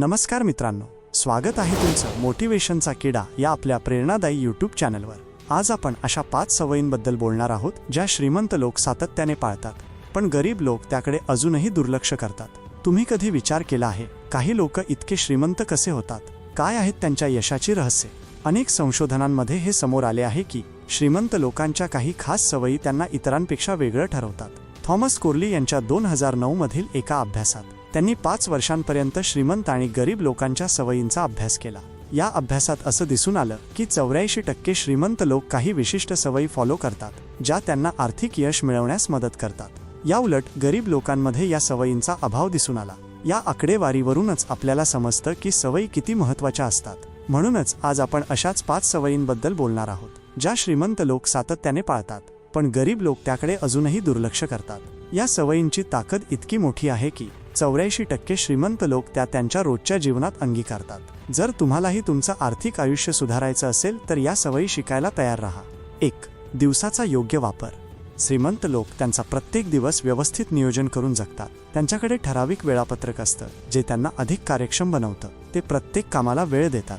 नमस्कार मित्रांनो स्वागत आहे तुमचं मोटिवेशनचा किडा या आपल्या प्रेरणादायी यूट्यूब चॅनलवर. आज आपण अशा पाच सवयींबद्दल बोलणार आहोत ज्या श्रीमंत लोक सातत्याने पाळतात पण गरीब लोक त्याकडे अजूनही दुर्लक्ष करतात. तुम्ही कधी विचार केला आहे काही लोक इतके श्रीमंत कसे होतात? काय आहेत त्यांच्या यशाची रहस्ये? अनेक संशोधनांमध्ये हे समोर आले आहे की श्रीमंत लोकांच्या काही खास सवयी त्यांना इतरांपेक्षा वेगळं ठरवतात. थॉमस कोर्ली यांच्या दोन हजार नऊ मधील एका अभ्यासात त्यांनी पाच वर्षांपर्यंत श्रीमंत आणि गरीब लोकांच्या सवयींचा अभ्यास केला. या अभ्यासात असं दिसून आलं की चौऱ्याऐंशी टक्के श्रीमंत लोक काही विशिष्ट सवयी फॉलो करतात ज्या त्यांना आर्थिक यश मिळवण्यास मदत करतात. या उलट गरीब लोकांमध्ये या सवयींचा अभाव दिसून आला. या आकडेवारीवरूनच आपल्याला समजतं की सवयी किती महत्त्वाच्या असतात. म्हणूनच आज आपण अशाच पाच सवयींबद्दल बोलणार आहोत ज्या श्रीमंत लोक सातत्याने पाळतात पण गरीब लोक त्याकडे अजूनही दुर्लक्ष करतात. या सवयींची ताकद इतकी मोठी आहे की चौऱ्याऐंशी टक्के श्रीमंत लोक त्या त्यांच्या रोजच्या जीवनात अंगीकारतात. जर तुम्हालाही तुमचं आर्थिक आयुष्य सुधारायचं असेल तर या सवयी शिकायला तयार राहा. एक दिवसाचा योग्य वापर. श्रीमंत लोक त्यांचा प्रत्येक दिवस व्यवस्थित नियोजन करून जगतात. त्यांच्याकडे ठराविक वेळापत्रक असतं जे त्यांना अधिक कार्यक्षम बनवतं. ते प्रत्येक कामाला वेळ देतात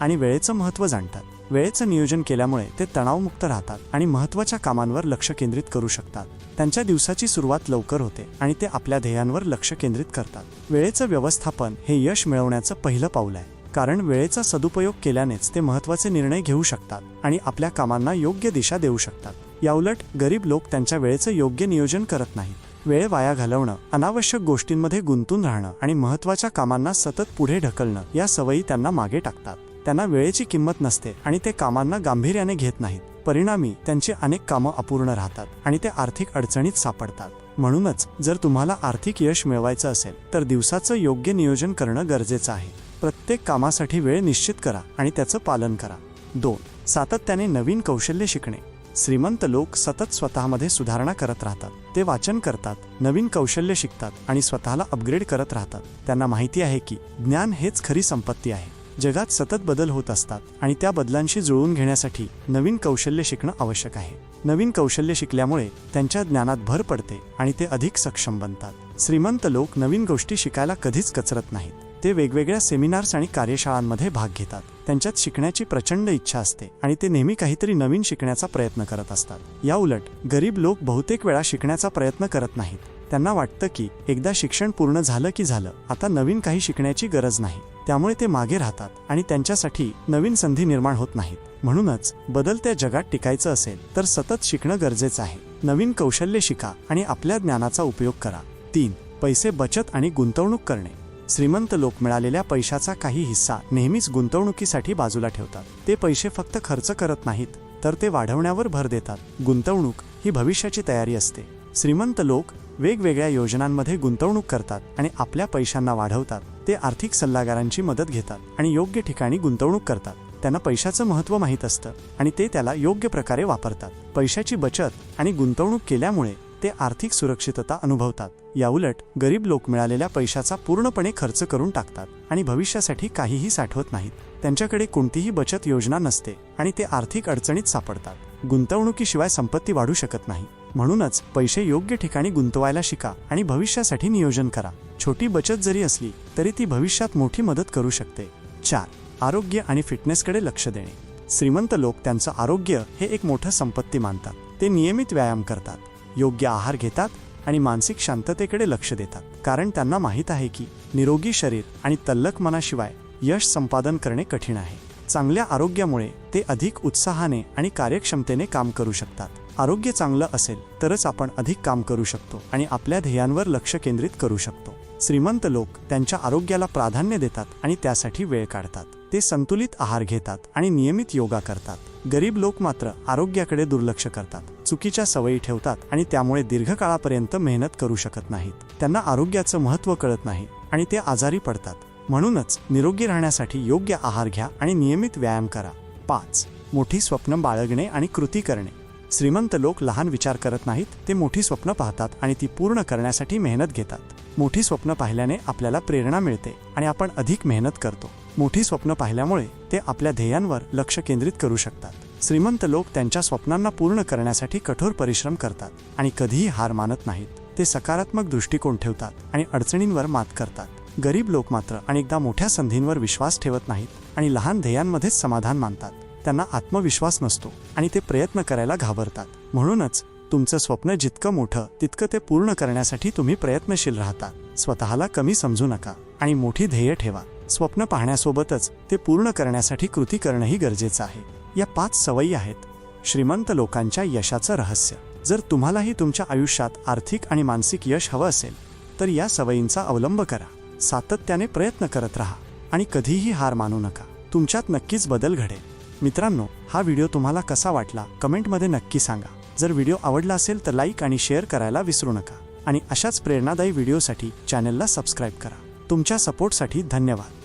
आणि वेळेचं महत्त्व जाणतात. वेळेचं नियोजन केल्यामुळे ते तणावमुक्त राहतात आणि महत्त्वाच्या कामांवर लक्ष केंद्रित करू शकतात. त्यांच्या दिवसाची सुरुवात लवकर होते आणि ते आपल्या ध्येयांवर लक्ष केंद्रित करतात. वेळेचं व्यवस्थापन हे यश मिळवण्याचं पहिलं पाऊल आहे कारण वेळेचा सदुपयोग केल्यानेच ते महत्त्वाचे निर्णय घेऊ शकतात आणि आपल्या कामांना योग्य दिशा देऊ शकतात. याउलट गरीब लोक त्यांच्या वेळेचं योग्य नियोजन करत नाहीत. वेळ वाया घालवणं अनावश्यक गोष्टींमध्ये गुंतून राहणं आणि महत्त्वाच्या कामांना सतत पुढे ढकलणं या सवयी त्यांना मागे टाकतात. त्यांना वेळेची किंमत नसते आणि ते कामांना गांभीर्याने घेत नाहीत. परिणामी त्यांची अनेक कामं अपूर्ण राहतात आणि ते आर्थिक अडचणीत सापडतात. म्हणूनच जर तुम्हाला आर्थिक यश मिळवायचं असेल तर दिवसाचं योग्य नियोजन करणं गरजेचं आहे. प्रत्येक कामासाठी वेळ निश्चित करा आणि त्याचं पालन करा. दोन सातत्याने नवीन कौशल्य शिकणे. श्रीमंत लोक सतत स्वतःमध्ये सुधारणा करत राहतात. ते वाचन करतात नवीन कौशल्य शिकतात आणि स्वतःला अपग्रेड करत राहतात. त्यांना माहिती आहे की ज्ञान हेच खरी संपत्ती आहे. जगात सतत बदल होत असतात आणि त्या बदलांशी जुळवून घेण्यासाठी नवीन कौशल्य शिकणं आवश्यक आहे. नवीन कौशल्य शिकल्यामुळे त्यांच्या ज्ञानात भर पडते आणि ते अधिक सक्षम बनतात. श्रीमंत लोक नवीन गोष्टी शिकायला कधीच कचरत नाहीत. ते वेगवेगळ्या सेमिनार्स आणि कार्यशाळांमध्ये भाग घेतात. त्यांच्यात शिकण्याची प्रचंड इच्छा असते आणि ते नेहमी काहीतरी नवीन शिकण्याचा प्रयत्न करत असतात. या उलट गरीब लोक बहुतेक वेळा शिकण्याचा प्रयत्न करत नाहीत. त्यांना वाटतं की एकदा शिक्षण पूर्ण झालं की झालं आता नवीन काही शिकण्याची गरज नाही. त्यामुळे ते मागे राहतात आणि त्यांच्यासाठी नवीन संधी निर्माण होत नाहीत. म्हणूनच बदलत्या जगात टिकायचं असेल तर सतत शिकणं गरजेचं आहे. नवीन कौशल्य शिका आणि आपल्या ज्ञानाचा उपयोग करा. तीन पैसे बचत आणि गुंतवणूक करणे. श्रीमंत लोक मिळालेल्या पैशाचा काही हिस्सा नेहमीच गुंतवणुकीसाठी बाजूला ठेवतात. ते पैसे फक्त खर्च करत नाहीत तर ते वाढवण्यावर भर देतात. गुंतवणूक ही भविष्याची तयारी असते. श्रीमंत लोक वेगवेगळ्या योजनांमध्ये गुंतवणूक करतात आणि आपल्या पैशांना वाढवतात. ते आर्थिक सल्लागारांची मदत घेतात आणि योग्य ठिकाणी गुंतवणूक करतात. त्यांना पैशाचं महत्त्व माहीत असतं आणि ते त्याला योग्य प्रकारे वापरतात. पैशाची बचत आणि गुंतवणूक केल्यामुळे ते आर्थिक सुरक्षितता अनुभवतात. याउलट गरीब लोक मिळालेल्या पैशाचा पूर्णपणे खर्च करून टाकतात आणि भविष्यासाठी काहीही साठवत नाहीत. त्यांच्याकडे कोणतीही बचत योजना नसते आणि ते आर्थिक अडचणीत सापडतात. गुंतवणुकीशिवाय संपत्ती वाढू शकत नाही. म्हणूनच पैसे योग्य ठिकाणी गुंतवायला शिका आणि भविष्यासाठी नियोजन करा. छोटी बचत जरी असली तरी ती भविष्यात मोठी मदत करू शकते. चार आरोग्य आणि फिटनेसकडे लक्ष देणे. श्रीमंत लोक त्यांचं आरोग्य हे एक मोठं संपत्ती मानतात. ते नियमित व्यायाम करतात. योग्य आहार घेतात आणि मानसिक शांततेकडे लक्ष देतात. कारण त्यांना माहीत आहे की निरोगी शरीर आणि तल्लक मनाशिवाय यश संपादन करणे कठीण आहे. चांगल्या आरोग्यामुळे ते अधिक उत्साहाने आणि कार्यक्षमतेने काम करू शकतात. आरोग्य चांगलं असेल तरच आपण अधिक काम करू शकतो आणि आपल्या ध्येयांवर लक्ष केंद्रित करू शकतो. श्रीमंत लोक त्यांच्या आरोग्याला प्राधान्य देतात आणि त्यासाठी वेळ काढतात. ते संतुलित आहार घेतात आणि नियमित योगा करतात. गरीब लोक मात्र आरोग्याकडे दुर्लक्ष करतात. चुकीच्या सवयी ठेवतात आणि त्यामुळे दीर्घकाळापर्यंत मेहनत करू शकत नाहीत. त्यांना आरोग्याचं महत्त्व कळत नाही आणि ते आजारी पडतात. म्हणूनच निरोगी राहण्यासाठी योग्य आहार घ्या आणि नियमित व्यायाम करा. पाच. मोठी स्वप्न बाळगणे आणि कृती करणे. श्रीमंत लोक लहान विचार करत नाहीत ते मोठी स्वप्न पाहतात आणि ती पूर्ण करण्यासाठी मेहनत घेतात. मोठी स्वप्न पाहिल्याने आपल्याला प्रेरणा मिळते आणि आपण अधिक मेहनत करतो. मोठी स्वप्न पाहिल्यामुळे ते आपल्या ध्येयांवर लक्ष केंद्रित करू शकतात. श्रीमंत लोक त्यांच्या स्वप्नांना पूर्ण करण्यासाठी कठोर परिश्रम करतात आणि कधीही हार मानत नाहीत. ते सकारात्मक दृष्टिकोन ठेवतात आणि अडचणींवर मात करतात. गरीब लोक मात्र अनेकदा मोठ्या संधींवर विश्वास ठेवत नाहीत आणि लहान ध्येयांमध्येच समाधान मानतात. त्यांना आत्मविश्वास नसतो आणि ते प्रयत्न करायला घाबरतात. म्हणूनच तुमचं स्वप्न जितकं मोठं तितकं ते पूर्ण करण्यासाठी तुम्ही प्रयत्नशील राहता स्वतःला कमी समजू नका आणि मोठी ध्येय ठेवा. स्वप्न पाहण्यासोबतच ते पूर्ण करण्यासाठी कृती करणंही गरजेचं आहे. या पाच सवयी आहेत. श्रीमंत लोकांच्या यशाचं रहस्य. जर तुम्हालाही तुमच्या आयुष्यात आर्थिक आणि मानसिक यश हवं असेल तर या सवयींचा अवलंब करा. सातत्याने प्रयत्न करत राहा आणि कधीही हार मानू नका. तुमच्यात नक्कीच बदल घडेल. मित्रांनो हा व्हिडिओ तुम्हाला कसा वाटला कमेंटमध्ये नक्की सांगा. जर व्हिडिओ आवडला असेल तर लाईक आणि शेअर करायला विसरू नका. आणि अशाच प्रेरणादायी व्हिडिओसाठी चॅनलला सबस्क्राईब करा. तुमच्या सपोर्टसाठी धन्यवाद.